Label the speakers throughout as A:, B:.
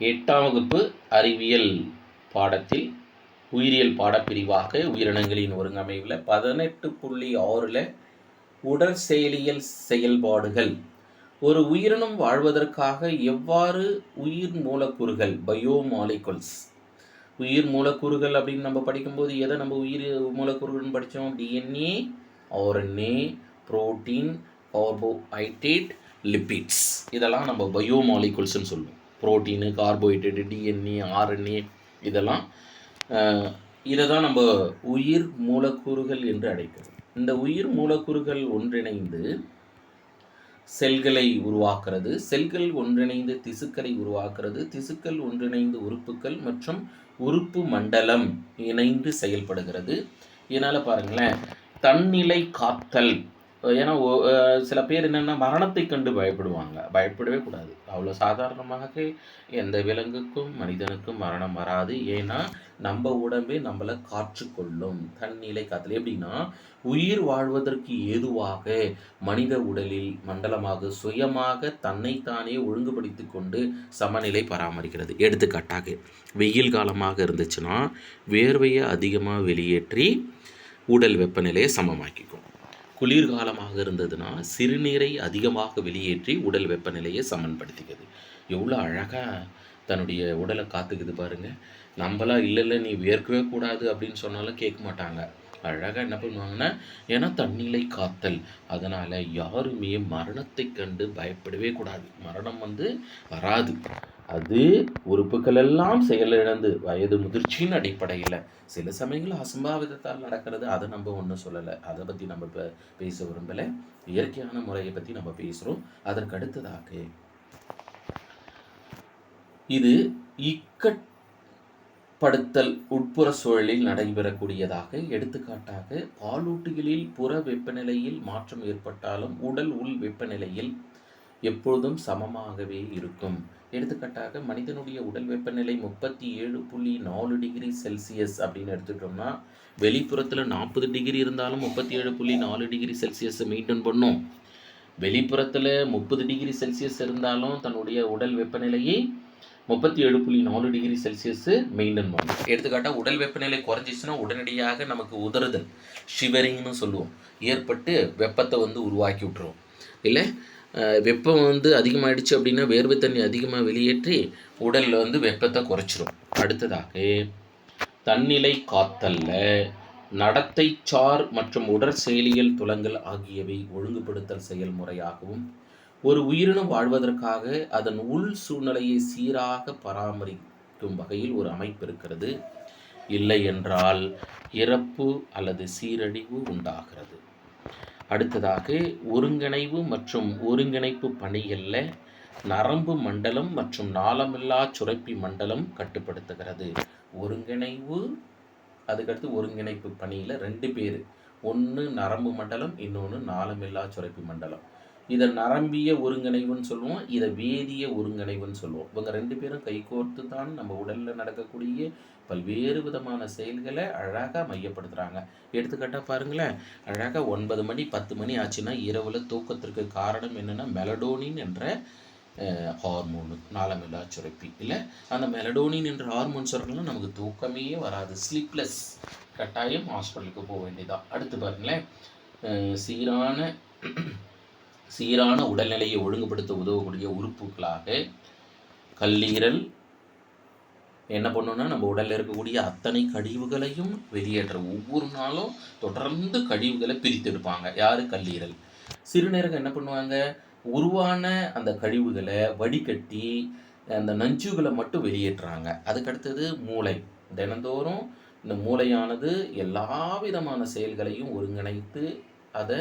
A: எட்டாம் வகுப்பு அறிவியல் பாடத்தில் உயிரியல் பாடப்பிரிவாக உயிரினங்களின் ஒருங்கமைவில் பதினெட்டு புள்ளி ஆறில் உடல் செயலியல் செயல்பாடுகள். ஒரு உயிரினம் வாழ்வதற்காக எவ்வாறு உயிர் மூலக்கூறுகள் பயோ மாலிகுல்ஸ் உயிர் மூலக்கூறுகள் அப்படின்னு நம்ம படிக்கும்போது எதை நம்ம உயிர் மூலக்கூறுகள்னு படித்தோம் DNA RNA protein carbohydrate lipids இதெல்லாம் நம்ம பயோ பயோமாலிகுல்ஸ்னு சொல்லுவோம். புரோட்டீனு கார்போஹைட்ரேட்டு டிஎன்ஏ ஆர்என்ஏ இதெல்லாம் இதை தான் நம்ம உயிர் மூலக்கூறுகள் என்று அழைக்கிறோம். இந்த உயிர் மூலக்கூறுகள் ஒன்றிணைந்து செல்களை உருவாக்குறது செல்கள் ஒன்றிணைந்து திசுக்களை உருவாக்குறது திசுக்கள் ஒன்றிணைந்து உறுப்புகள் மற்றும் உறுப்பு மண்டலம் இணைந்து செயல்படுகிறது. இதனால் பாருங்களேன் தன்னிலை காத்தல் ஏன்னா சில பேர் என்னென்னா மரணத்தை கண்டு பயப்படுவாங்க. பயப்படவே கூடாது. அவ்வளோ சாதாரணமாக எந்த விலங்குக்கும் மனிதனுக்கும் மரணம் வராது. ஏன்னா நம்ம உடம்பே நம்மளை காற்றுக்கொள்ளும் தன்னிலை காத்தல். எப்படின்னா உயிர் வாழ்வதற்கு ஏதுவாக மனித உடலில் மண்டலமாக சுயமாக தன்னைத்தானே ஒழுங்குபடுத்தி கொண்டு சமநிலை பராமரிக்கிறது. எடுத்துக்காட்டாக வெயில் காலமாக இருந்துச்சுன்னா வேர்வையை அதிகமாக வெளியேற்றி உடல் வெப்பநிலையை சமமாக்கிக்கும். குளிர்காலமாக இருந்ததுன்னா சிறுநீரை அதிகமாக வெளியேற்றி உடல் வெப்பநிலையை சமன்படுத்திக்குது. எவ்வளோ அழகாக தன்னுடைய உடலை காத்துக்குது பாருங்க. நம்மளாம் இல்லை இல்லை நீ வேர்க்கவே கூடாது அப்படின்னு சொன்னாலும் கேட்க மாட்டாங்க. அழகாக என்ன பண்ணுவாங்கன்னா ஏன்னா தன்னிலை காத்தல். அதனால் யாருமே மரணத்தை கண்டு பயப்படவே கூடாது. மரணம் வந்து வராது. அது உறுப்புகள் எல்லாம் செயலிழந்து வயது முதிர்ச்சியின் அடிப்படையில். சில சமயங்கள் அசம்பாவிதத்தால் நடக்கிறது அதை நம்ம ஒன்றும் சொல்லலை. அதை பற்றி நம்ம இப்போ பேச விரும்பலை. இயற்கையான முறையை பற்றி நம்ம பேசுகிறோம் அதற்கு அடுத்ததாக இது இக்கட்படுத்தல் உட்புற சூழலில் நடைபெறக்கூடியதாக எடுத்துக்காட்டாக பாலூட்டிகளில் புற வெப்பநிலையில் மாற்றம் ஏற்பட்டாலும் உடல் உள் வெப்பநிலையில் எப்பொழுதும் சமமாகவே இருக்கும். எடுத்துக்காட்டாக மனிதனுடைய உடல் வெப்பநிலை முப்பத்தி ஏழு புள்ளி நாலு டிகிரி செல்சியஸ் அப்படின்னு எடுத்துட்டோம்னா வெளிப்புறத்தில் நாற்பது டிகிரி இருந்தாலும் முப்பத்தி ஏழு புள்ளி நாலு டிகிரி செல்சியஸை மெயின்டைன் பண்ணும். வெளிப்புறத்தில் முப்பது டிகிரி செல்சியஸ் இருந்தாலும் தன்னுடைய உடல் வெப்பநிலையை முப்பத்தி ஏழு புள்ளி நாலு டிகிரி செல்சியஸ் மெயின்டைன் பண்ணும். எடுத்துக்காட்டாக உடல் வெப்பநிலை குறைஞ்சிச்சுன்னா உடனடியாக நமக்கு உதறுதல் ஷிவரிங்னு சொல்லுவோம். ஏற்பட்டு வெப்பத்தை வந்து உருவாக்கி விட்டுரும். இல்லை வெப்பம் வந்து அதிகமாகிடுச்சு அப்படின்னா வேர்வை தண்ணி அதிகமாக வெளியேற்றி உடலில் வந்து வெப்பத்தை குறைச்சிரும். அடுத்ததாக தன்னிலை காத்தல்ல நடத்தைச்சார் மற்றும் உடற்செயலியல் துலங்கள் ஆகியவை ஒழுங்குபடுத்தல் செயல்முறையாகவும் ஒரு உயிரினம் வாழ்வதற்காக அதன் உள் சூழ்நிலையை சீராக பராமரிக்கும் வகையில் ஒரு அமைப்பு இருக்கிறது. இல்லை என்றால் இறப்பு அல்லது சீரழிவு உண்டாகிறது. அடுத்ததாக ஒருங்கிணைவு மற்றும் ஒருங்கிணைப்பு பணிகளில் நரம்பு மண்டலம் மற்றும் நாளமில்லா சுரப்பி மண்டலம் கட்டுப்படுத்துகிறது. ஒருங்கிணைவு அதுக்கடுத்து ஒருங்கிணைப்பு பணியில் ரெண்டு பேர். ஒன்று நரம்பு மண்டலம் இன்னொன்று நாளமில்லா சுரப்பி மண்டலம். இதை நரம்பிய ஒருங்கிணைவுன்னு சொல்லுவோம் இதை வேதிய ஒருங்கிணைவுன்னு சொல்லுவோம். இவங்க ரெண்டு பேரும் கைகோர்த்து தான் நம்ம உடலில் நடக்கக்கூடிய பல்வேறு விதமான செயல்களை அழகாக மையப்படுத்துகிறாங்க எடுத்துக்காட்டாக பாருங்களேன் அழகாக ஒன்பது மணி பத்து மணி ஆச்சுன்னா இரவில் தூக்கத்திற்கு காரணம் என்னென்னா மெலடோனின் என்ற ஹார்மோனு நாளமில்லா சுரப்பி இல்லை அந்த மெலடோனின் என்ற ஹார்மோன் சுரக்கலாம் நமக்கு தூக்கமே வராது. ஸ்லீப்லெஸ் கட்டாயம் ஹாஸ்பிட்டலுக்கு போக வேண்டியதான் அடுத்து பாருங்களேன் சீரான சீரான உடல்நிலையை ஒழுங்குபடுத்த உதவக்கூடிய உறுப்புகளாக கல்லீரல் என்ன பண்ணுன்னா நம்ம உடலில் இருக்கக்கூடிய அத்தனை கழிவுகளையும் வெளியேற்ற ஒவ்வொரு நாளும் தொடர்ந்து கழிவுகளை பிரித்தெடுப்பாங்க யார்? கல்லீரல். சிறுநீரகம் என்ன பண்ணுவாங்க? உருவான அந்த கழிவுகளை வடிகட்டி அந்த நஞ்சுகளை மட்டும் வெளியேற்றுறாங்க. அதுக்கடுத்தது மூளை. தினந்தோறும் இந்த மூளையானது எல்லா விதமான செயல்களையும் ஒருங்கிணைத்து அதை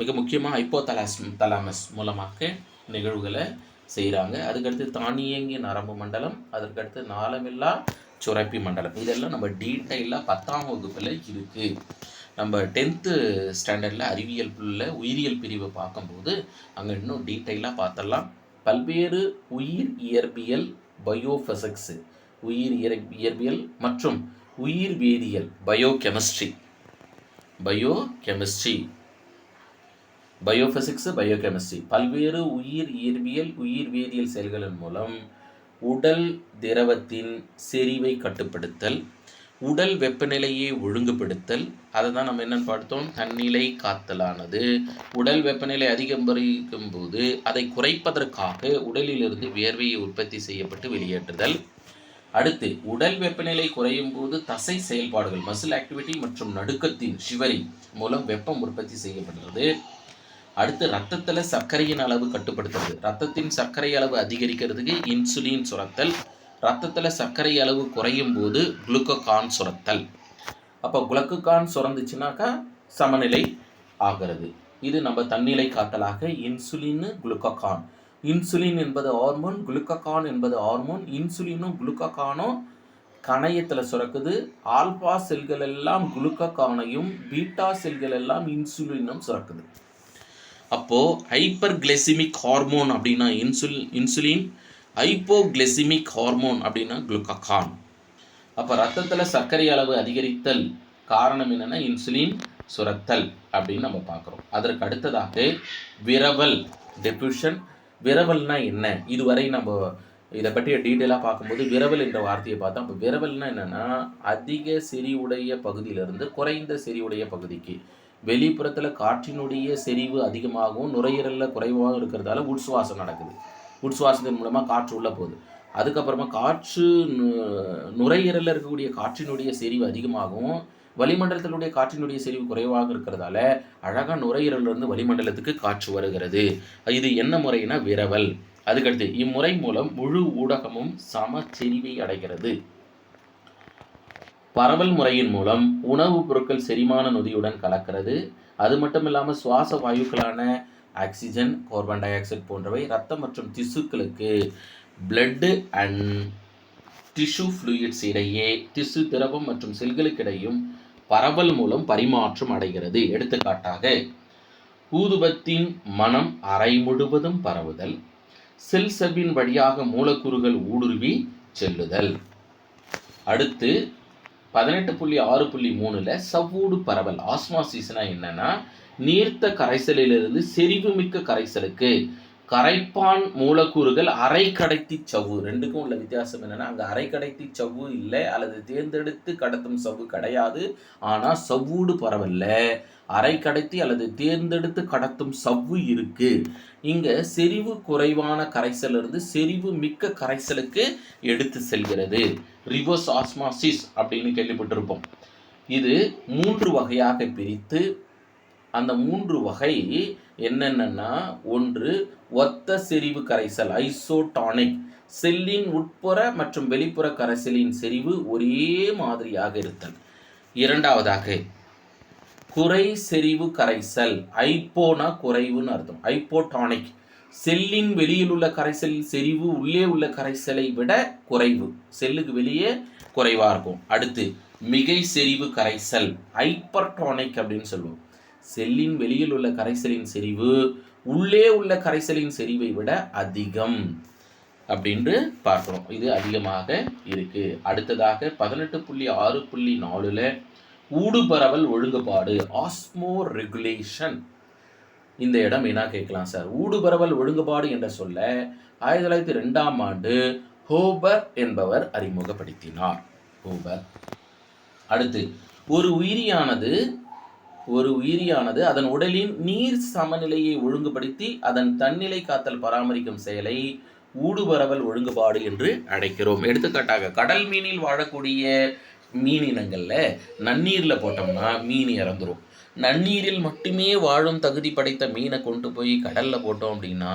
A: மிக முக்கியமாக ஹைப்போதலாஸ் தலாமஸ் மூலமாக நிகழ்வுகளை செய்கிறாங்க அதுக்கடுத்து தானியங்கி நரம்பு மண்டலம் அதற்கடுத்து நாளமில்லா சுரப்பி மண்டலம். இதெல்லாம் நம்ம டீட்டெயிலாக பத்தாம் வகுப்பில் இருக்குது நம்ம டென்த்து ஸ்டாண்டர்டில் அறிவியல் உள்ள உயிரியல் பிரிவை பார்க்கும்போது அங்கே இன்னும் டீட்டெயிலாக பார்த்தலாம் பல்வேறு உயிர் இயற்பியல் பயோஃபிசிக்ஸு உயிர் இயற் இயற்பியல் மற்றும் உயிர் வேதியியல் bio chemistry bio chemistry biophysics biochemistry பல்வேறு உயிர் இயற்பியல் உயிர் வேதியியல் செயல்களின் மூலம் உடல் திரவத்தின் செறிவை கட்டுப்படுத்தல் உடல் வெப்பநிலையை ஒழுங்குபடுத்தல். அதை தான் நம்ம என்னென்னு பார்த்தோம்? தன்னிலை காத்தலானது. உடல் வெப்பநிலை அதிகரிக்கும் போது அதை குறைப்பதற்காக உடலிலிருந்து வியர்வையை உற்பத்தி செய்யப்பட்டு வெளியேற்றுதல். அடுத்து உடல் வெப்பநிலை குறையும் போது தசை செயல்பாடுகள் மசில் ஆக்டிவிட்டி மற்றும் நடுக்கத்தின் ஷிவரிங் மூலம் வெப்பம் உற்பத்தி செய்யப்படுகிறது. அடுத்து ரத்தத்தில் சர்க்கரையின் அளவு கட்டுப்படுத்துறது. ரத்தத்தின் சர்க்கரை அளவு அதிகரிக்கிறதுக்கு இன்சுலின் சுரத்தல். ரத்தத்தில் சர்க்கரை அளவு குறையும் போது குளுக்கோகான் சுரத்தல். அப்போ குளுக்கோகான் சுரந்துச்சுனாக்கா சமநிலை ஆகிறது. இது நம்ம தன்னிலை காத்தலாக இன்சுலின் குளுக்கோகான். இன்சுலின் என்பது ஹார்மோன் குளுக்கோகான் என்பது ஹார்மோன். இன்சுலினும் குளுக்கோகானும் கணையத்தில் சுரக்குது. ஆல்பா செல்கள் எல்லாம் குளுக்கோகானையும் பீட்டா செல்கள் எல்லாம் இன்சுலினும் சுரக்குது. அப்போது ஹைப்பர் கிளெசிமிக் ஹார்மோன் அப்படின்னா இன்சுல் இன்சுலின் ஹைப்போகிளைசிமிக் ஹார்மோன் அப்படின்னா குளுக்ககான் அப்போ ரத்தத்தில் சர்க்கரை அளவு அதிகரித்தல் காரணம் என்னென்னா இன்சுலின் சுரத்தல் அப்படின்னு நம்ம பார்க்குறோம். அதற்கு அடுத்ததாக விரவல் டெப்யூஷன் விரவல்னா என்ன? இதுவரை நம்ம இதை பற்றிய டீட்டெயிலாக பார்க்கும்போது விரவல் என்ற வார்த்தையை பார்த்தோம் அப்போ விரவல்னா என்னென்னா அதிக செறிவுடைய பகுதியிலிருந்து குறைந்த செறிவுடைய பகுதிக்கு. வெளிப்புறத்தில் காற்றினுடைய செறிவு அதிகமாகவும் நுரையீரலில் குறைவாகவும் இருக்கிறதால உட்சுவாசம் நடக்குது. உட்சுவாசத்தின் மூலமாக காற்று உள்ளே போகுது. அதுக்கப்புறமா காற்று நுரையீரலில் இருக்கக்கூடிய காற்றினுடைய செறிவு அதிகமாகவும் வளிமண்டலத்தினுடைய காற்றினுடைய செறிவு குறைவாக இருக்கிறதால அழகாக நுரையீரலிருந்து வளிமண்டலத்துக்கு காற்று வருகிறது. இது என்ன முறைனா விரவல். அதுக்கடுத்து இம்முறை மூலம் முழு ஊடகமும் சம செறிவை அடைகிறது. பரவல் முறையின் மூலம் உணவுப் பொருட்கள் செரிமான நொதியுடன் கலக்கிறது. அது மட்டும் இல்லாமல் சுவாச வாயுக்களான ஆக்சிஜன் கார்பன் டை ஆக்சைடு போன்றவை ரத்தம் மற்றும் திசுக்களுக்கு பிளட்டு அண்ட் டிஷ்யூ ஃப்ளூயிட்ஸ் இடையே திசு திரவம் மற்றும் செல்களுக்கிடையும் பரவல் மூலம் பரிமாற்றம் அடைகிறது. எடுத்துக்காட்டாக ஊதுபத்தின் மனம் அறை முழுவதும் பரவுதல் செல் செவ்வின் வழியாக மூலக்கூறுகள் ஊடுருவி செல்லுதல். அடுத்து பதினெட்டு புள்ளி ஆறு புள்ளி மூணில் சவ்வூடு பரவல் ஆஸ்மாசிஸ்னா என்னன்னா நீர்த்த கரைசலிலிருந்து செறிவுமிக்க கரைசலுக்கு கரைப்பான் மூலக்கூறுகள் அரை கடத்தி சவ்வு. ரெண்டுக்கும் உள்ள வித்தியாசம் என்னன்னா அங்கே அரை கடத்தி சவ்வு இல்லை அல்லது தேர்ந்தெடுத்து கடத்தும் சவ்வு கிடையாது. ஆனால் சவ்வூடு பரவல்ல. அரை கடத்தி அல்லது தேர்ந்தெடுத்து கடத்தும் சவ்வு இருக்கு. இங்க செறிவு குறைவான கரைசல் இருந்து செறிவு மிக்க கரைசலுக்கு எடுத்து செல்கிறது. ரிவர்ஸ் ஆஸ்மாசிஸ் அப்படின்னு கேள்விப்பட்டிருப்போம். இது மூன்று வகையாக பிரித்து அந்த மூன்று வகை என்னென்னா ஒன்று ஒத்த செறிவு கரைசல் ஐசோடானிக் செல்லின் உட்புற மற்றும் வெளிப்புற கரைசலின் செறிவு ஒரே மாதிரியாக இருத்தல். இரண்டாவதாக குறை செறிவு கரைசல் ஐப்போனா குறைவுன்னு அர்த்தம். ஐப்போடானிக். செல்லின் வெளியில் உள்ள கரைசல் செறிவு உள்ளே உள்ள கரைசலை விட குறைவு. செல்லுக்கு வெளியே குறைவாக இருக்கும். அடுத்து மிகை செறிவு கரைசல் ஹைப்பர்டானிக் அப்படின்னு சொல்லுவோம். செல்லின் வெளியில் உள்ள கரைசலின் செறிவு உள்ளே உள்ள கரைசலின் செறிவை விட அதிகம் அப்படின்ட்டு பார்க்குறோம். இது அதிகமாக இருக்குது அடுத்ததாக பதினெட்டு புள்ளி ஆறு புள்ளி நாலில் ஊடுபரவல் ஒழுங்குபாடு ஆஸ்மோ ரெகுலேஷன் இந்த இடம் என்ன கேட்கலாம் சார் ஊடுபரவல் ஒழுங்குபாடு என்ற சொல்ல ஆயிரத்தி தொள்ளாயிரத்தி ரெண்டாம் ஆண்டு ஹோபர் என்பவர் அறிமுகப்படுத்தினார். ஹோபர் அடுத்து ஒரு உயிரியானது ஒரு உயிரியானது அதன் உடலின் நீர் சமநிலையை ஒழுங்குபடுத்தி அதன் தன்னிலை காத்தல் பராமரிக்கும் செயலை ஊடுபரவல் ஒழுங்குபாடு என்று அழைக்கிறோம். எடுத்துக்காட்டாக கடல் மீனில் வாழக்கூடிய மீனினங்களில் நன்னீரில் போட்டோம்னா மீன் இறந்துடும் நன்னீரில் மட்டுமே வாழும் தகுதி படைத்த மீனை கொண்டு போய் கடலில் போட்டோம் அப்படின்னா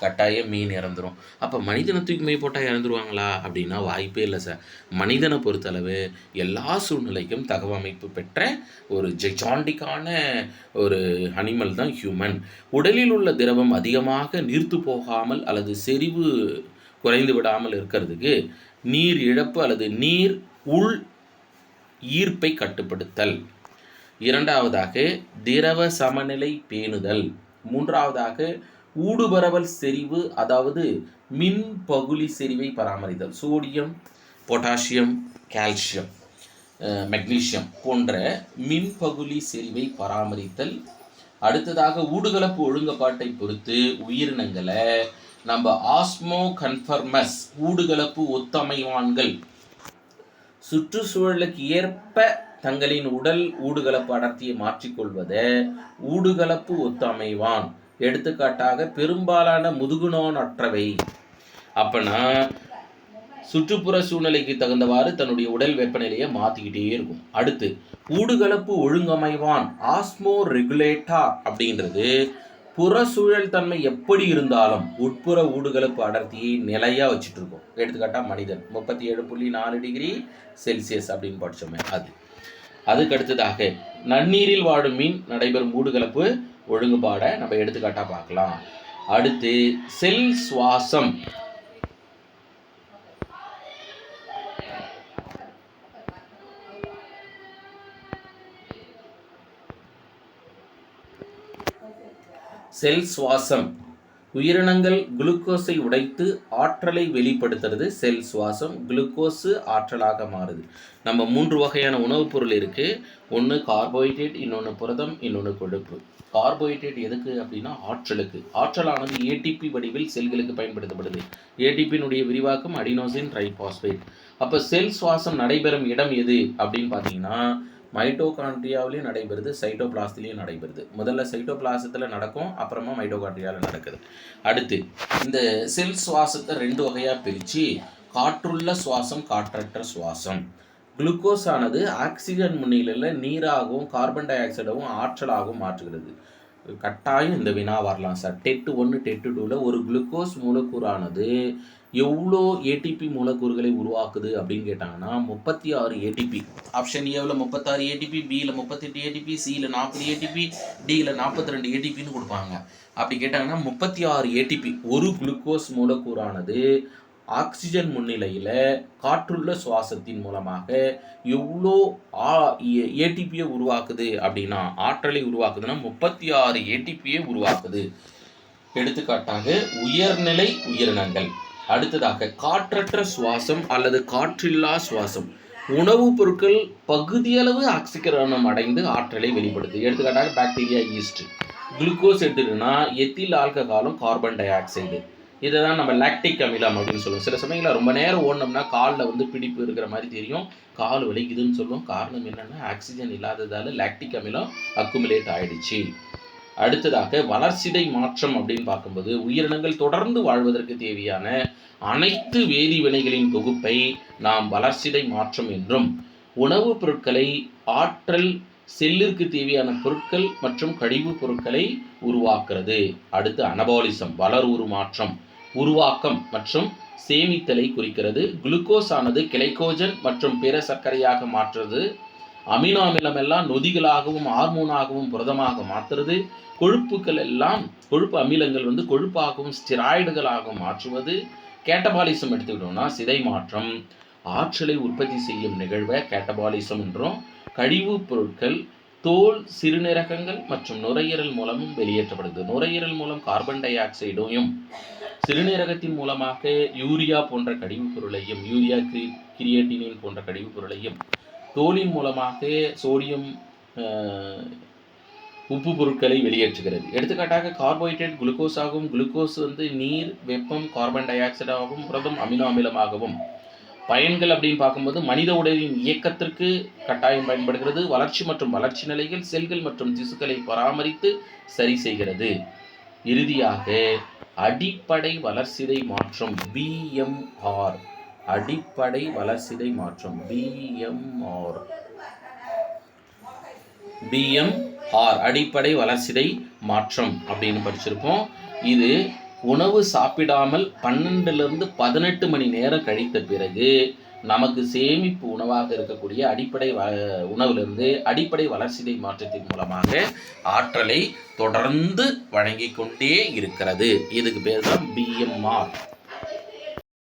A: கட்டாயம் மீன் இறந்துரும். அப்போ மனிதனை தூக்கி போய் போட்டால் இறந்துருவாங்களா? அப்படின்னா வாய்ப்பே இல்லை சார். மனிதனை பொறுத்தளவு எல்லா சூழ்நிலைக்கும் தகவமைப்பு பெற்ற ஒரு ஜெஜாண்டிக்கான ஒரு அனிமல் தான் ஹியூமன் உடலில் உள்ள திரவம் அதிகமாக நீர்த்து போகாமல் அல்லது செறிவு குறைந்து விடாமல் இருக்கிறதுக்கு நீர் இழப்பு அல்லது நீர் உள் ஈர்ப்பை கட்டுப்படுத்தல். இரண்டாவதாக திரவ சமநிலை பேணுதல். மூன்றாவதாக ஊடுபரவல் செறிவு அதாவது மின் பகுலி செறிவை பராமரித்தல். சோடியம் பொட்டாசியம் கால்சியம் மெக்னீசியம் போன்ற மின்பகுலி செறிவை பராமரித்தல். அடுத்ததாக ஊடுகலப்பு ஒழுங்குபாட்டை பொறுத்து உயிரினங்களை நம்ம ஆஸ்மோ கன்ஃபர்மஸ் ஊடுகலப்பு ஒத்தமைவான்கள் சுற்றுச்சூழலுக்கு ஏற்ப தங்களின் உடல் ஊடுகலப்பு அடர்த்தியை மாற்றிக்கொள்வது ஊடுகலப்பு ஒத்தமைவான். எடுத்துக்காட்டாக பெரும்பாலான முதுகுணோன் அற்றவை அப்பனா சுற்றுப்புற சூழ்நிலைக்கு தகுந்தவாறு தன்னுடைய உடல் வெப்பநிலையை மாற்றிக்கிட்டே இருக்கும். அடுத்து ஊடுகலப்பு ஒழுங்கமைவான் ஆஸ்மோ ரெகுலேட்டார் அப்படின்றது புற சூழல் தன்மை எப்படி இருந்தாலும் உட்புற ஊடுகலப்பு அடர்த்தியை நிலையாக வச்சுட்டு இருக்கோம் எடுத்துக்காட்டா மனிதன். முப்பத்தி ஏழு புள்ளி நாலு டிகிரி செல்சியஸ் அப்படின்னு படிச்சோமே அது. அதுக்கு அடுத்ததாக நன்னீரில் வாழும் மீன் நடைபெறும் ஊடுகலப்பு ஒழுங்குபாடை நம்ம எடுத்துக்காட்டாக பார்க்கலாம். அடுத்து செல் சுவாசம். செல் சுவாசம். உயிரினங்கள் குளுக்கோஸை உடைத்து ஆற்றலை வெளிப்படுத்துறது செல் சுவாசம். குளுக்கோஸு ஆற்றலாக மாறுது. நம்ம மூன்று வகையான உணவுப் பொருள் இருக்குது ஒன்று கார்போஹைட்ரேட் இன்னொன்று புரதம் இன்னொன்று கொழுப்பு. கார்போஹைட்ரேட் எதுக்கு அப்படின்னா ஆற்றலுக்கு. ஆற்றலானது ஏடிபி வடிவில் செல்களுக்கு பயன்படுத்தப்படுது. ஏடிபியினுடைய விரிவாக்கம் அடினோசின் ட்ரைபாஸ்பேட். அப்போ செல் சுவாசம் நடைபெறும் இடம் எது அப்படின்னு பார்த்தீங்கன்னா மைட்டோகாண்ட்ரியாவிலையும் நடைபெறுது சைட்டோபிளாஸ்திலையும் நடைபெறுது. முதல்ல சைட்டோபிளாசத்தில் நடக்கும் அப்புறமா மைட்டோகாண்ட்ரியாவில் நடக்குது. அடுத்து இந்த செல் சுவாசத்தை ரெண்டு வகையாக பிரித்து காற்றுள்ள சுவாசம் காற்றற்ற சுவாசம். குளுக்கோஸ் ஆனது ஆக்சிஜன் முன்னிலையில் நீராகவும் கார்பன் டை ஆக்சைடாகவும் ஆற்றலாகவும் மாற்றுகிறது. கட்டாயம் இந்த வினா வரலாம் சார் டெட்டு ஒன்று டெட்டு டூவில் ஒரு குளுக்கோஸ் மூலக்கூறானது எவ்வளோ ஏடிபி மூலக்கூறுகளை உருவாக்குது அப்படின்னு கேட்டாங்கன்னா முப்பத்தி ஆறு ஏடிபி ஆப்ஷன் ஏவில் முப்பத்தாறு ஏடிபி பியில் முப்பத்தெட்டு ஏடிபி சியில் நாற்பது ஏடிபி டியில் நாற்பத்தி ரெண்டு ஏடிபின்னு கொடுப்பாங்க. அப்படி கேட்டாங்கன்னா முப்பத்தி ஆறு ஏடிபி ஒரு குளுக்கோஸ் மூலக்கூறானது ஆக்சிஜன் முன்னிலையில் காற்றுள்ள சுவாசத்தின் மூலமாக எவ்வளோ ஏடிபியை உருவாக்குது அப்படின்னா ஆற்றலை உருவாக்குதுன்னா முப்பத்தி ஆறு ஏடிபியை உருவாக்குது. எடுத்துக்காட்டாக உயர்நிலை உயிரினங்கள். அடுத்ததாக காற்றற்ற சுவாசம் அல்லது காற்றில்லா சுவாசம். உணவுப் பொருட்கள் பகுதியளவு ஆக்சிகரணம் அடைந்து ஆற்றலை வெளிப்படுத்து எடுத்துக்காட்டாக பாக்டீரியா ஈஸ்ட் குளுக்கோஸ் எடுத்துக்கிட்டோம்னா எத்தில் ஆல்கஹாலும் கார்பன் டை ஆக்சைடு இதை தான் நம்ம லாக்டிக் அமிலம் அப்படின்னு சொல்லுவோம். சில சமயங்களில் ரொம்ப நேரம் ஓடினோம்னா காலில் வந்து பிடிப்பு இருக்கிற மாதிரி தெரியும். கால் வலிக்குதுன்னு சொல்லுவோம் காரணம் என்னென்னா ஆக்சிஜன் இல்லாததால் லாக்டிக் அமிலம் அக்குமுலேட் ஆயிடுச்சு. அடுத்ததாக வளர்சிதை மாற்றம் அப்படின்னு பார்க்கும்போது உயிரினங்கள் தொடர்ந்து வாழ்வதற்கு தேவையான அனைத்து வேதி வினைகளின் தொகுப்பை நாம் வளர்சிதை மாற்றம் என்றும் உணவுப் பொருட்களை ஆற்றல் செல்லிற்கு தேவையான பொருட்கள் மற்றும் கழிவுப் பொருட்களை உருவாக்குறது. அடுத்து அனபாலிசம் வளர் உருமாற்றம் உருவாக்கம் மற்றும் சேமித்தலை குறிக்கிறது. குளுக்கோஸ் ஆனது கிளைக்கோஜன் மற்றும் பிற சர்க்கரையாக மாற்றுறது. அமினோ அமிலம் எல்லாம் நொதிகளாகவும் ஹார்மோனாகவும் புரதமாக மாற்றுறது கொழுப்புகள் எல்லாம் கொழுப்பு அமிலங்கள் வந்து கொழுப்பாகவும் ஸ்டிராய்டுகளாகவும் மாற்றுவது. கேட்டபாலிசம் எடுத்துக்கிட்டோம்னா சிதை மாற்றம் ஆற்றலை உற்பத்தி செய்யும் நிகழ்வை கேட்டபாலிசம் என்றும் கழிவுப் பொருட்கள் தோல் சிறுநீரகங்கள் மற்றும் நுரையீரல் மூலமும் வெளியேற்றப்படுது. நுரையீரல் மூலம் கார்பன் டை ஆக்சைடையும் சிறுநீரகத்தின் மூலமாக யூரியா போன்ற கழிவுப் பொருளையும் யூரியா கிரி கிரியேட்டினின் போன்ற கழிவுப் பொருளையும் தோலின் மூலமாக சோடியம் உப்பு பொருட்களை வெளியேற்றுகிறது. எடுத்துக்காட்டாக கார்போஹைட்ரேட் குளுக்கோஸ் ஆகும் குளுக்கோஸ் வந்து நீர் வெப்பம் கார்பன் டை ஆக்சைடாகவும் புரதம் அமினோ அமிலமாகவும். பயன்கள் அப்படின்னு பார்க்கும்போது மனித உடலின் இயக்கத்திற்கு கட்டாயம் பயன்படுகிறது. வளர்ச்சி மற்றும் வளர்ச்சி நிலைகள் செல்கள் மற்றும் திசுக்களை பராமரித்து சரி செய்கிறது. இறுதியாக அடிப்படை வளர்சிதை மாற்றம் பிஎம்ஆர் அடிப்படை வளர்சிதை மாற்றம். பிஎம்ஆர் பிஎம்ஆர் அடிப்படை வளர்சிதை மாற்றம் அப்படின்னு படிச்சிருப்போம் இது உணவு சாப்பிடாமல் பன்னெண்டுலேருந்து பதினெட்டு மணி நேரம் கழித்த பிறகு நமக்கு சேமிப்பு உணவாக இருக்கக்கூடிய அடிப்படை வ உணவிலிருந்து அடிப்படை வளர்ச்சிதை மாற்றத்தின் மூலமாக ஆற்றலை தொடர்ந்து வழங்கி கொண்டே இருக்கிறது. இதுக்கு பேர் தான் பிஎம்ஆர்